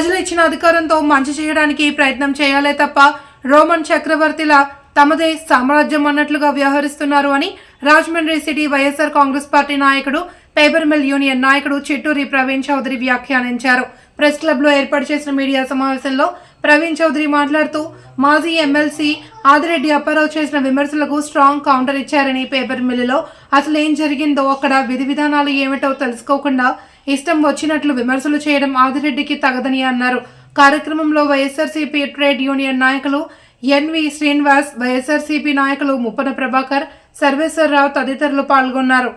ప్రజలు ఇచ్చిన అధికారంతో మంచి చేయడానికి ప్రయత్నం చేయాలే తప్ప రోమన్ చక్రవర్తిలా తమదే సామ్రాజ్యం అన్నట్లుగా వ్యవహరిస్తున్నారు అని రాజమండ్రి సిటీ వైఎస్ఆర్ కాంగ్రెస్ పార్టీ నాయకుడు పేపర్ మిల్ యూనియన్ నాయకుడు చిట్టూరి ప్రవీణ్ చౌదరి వ్యాఖ్యానించారు. ప్రెస్ క్లబ్లో ఏర్పాటు చేసిన మీడియా సమావేశంలో ప్రవీణ్ చౌదరి మాట్లాడుతూ మాజీ ఎమ్మెల్సీ ఆదిరెడ్డి అప్పారావు చేసిన విమర్శలకు స్ట్రాంగ్ కౌంటర్ ఇచ్చారని పేపర్ మిల్లులో. అసలు ఏం జరిగిందో అక్కడ విధి విధానాలు ఏమిటో తెలుసుకోకుండా ఇష్టం వచ్చినట్లు విమర్శలు చేయడం ఆదిరెడ్డికి తగదని అన్నారు. కార్యక్రమంలో వైఎస్ఆర్సీపీ ట్రేడ్ యూనియన్ నాయకులు ఎన్వి శ్రీనివాస్ వైఎస్ఆర్సీపీ నాయకులు ముప్పన ప్రభాకర్ సర్వేశ్వరరావు తదితరులు పాల్గొన్నారు.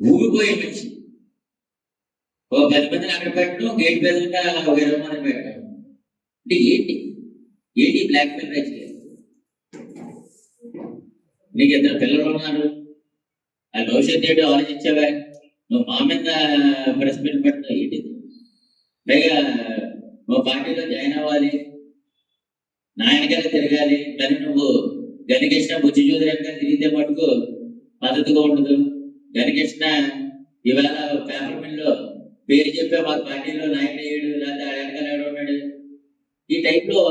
ఊగిపోయే మనిషి. ఓ పది మందిని అక్కడ పెట్టడం గేట్ పెద్దగా ఒక ఇరవై మంది పెట్టడం అంటే ఏంటి? ఏంటి బ్లాక్ మెయిల్ రాజకీయాలు నీకు ఇద్దరు పిల్లలు ఉన్నారు. ఆ భవిష్యత్తు ఏంటో ఆలోచించావా? నువ్వు మా మీద ప్రెస్ మీట్ పెట్టడం ఏంటిది పైగా నువ్వు పార్టీలో జాయిన్ అవ్వాలి. నాయనగారు తిరగాలి? కానీ నువ్వు గనికృష్ణ బుజ్జి చూడడానికి తిరిగితే మటుకు పద్ధతిగా ఉండదు. గనికృష్ణ ఇవాళ పేరు మా పార్టీలో నాయకుడు అయ్యాడు లేదా వెనకాల ఉన్నాడు. ఈ టైంలో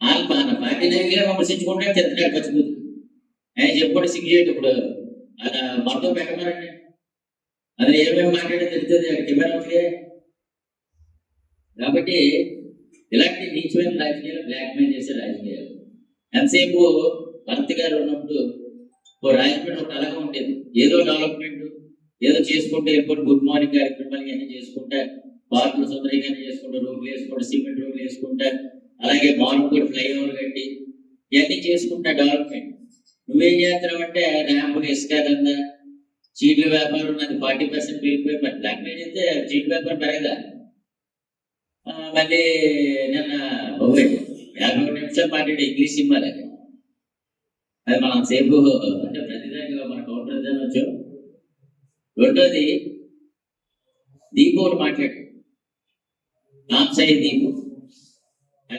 వాళ్ళ మన పార్టీ నాయకులే విమర్శించుకుంటే చెప్తున్నాడు పచ్చిపోతుంది ఆయన చెప్పుకుంటే సిగ్గు చేయండి ఇప్పుడు. అలా మొత్తం పెట్టమనండి అది ఏమేమి మాట్లాడే తెలుస్తుంది. అక్కడ కెమెరా కాబట్టి ఇలాంటి నీచమైన రాజకీయాలు బ్లాక్మెయిల్ చేసే రాజకీయాలు. ఎంతసేపు భర్త గారు ఉన్నప్పుడు ఓ రాజకీయం ఒక అలాగే ఉండేది. ఏదో డెవలప్మెంట్ ఏదో చేసుకుంటే ఎయిర్పోర్ట్ గుడ్ మార్నింగ్ కార్యక్రమాలు ఇవన్నీ చేసుకుంటే పార్కులు సుందరంగానే చేసుకుంటా రోడ్లు వేసుకుంటా సిమెంట్ రోడ్లు వేసుకుంటే అలాగే మార్పుడు ఫ్లైఓవర్ కట్టి ఇవన్నీ చేసుకుంటా డెవలప్మెంట్ నువ్వేం చేస్తున్నావు అంటే ర్యాంపులు ఇసుక దందా చీట్ల వ్యాపారం ఉన్నది ఫార్టీ పర్సెంట్ పెరిగిపోయి మరి బ్లాక్ మెయిల్ చేస్తే చీట్ల వ్యాపారం పెరగదా? మళ్ళీ నిన్న ఓవే యాభై ఒకటి నిమిషాలు మాట్లాడే ఇంగ్లీష్ సినిమాలు అది అది మనం సేపు అంటే ప్రతిదానికి మన కౌంటర్ తినొచ్చు రెండోది దీపు మాట్లాడాడు మాట్లాడు నాంసాయి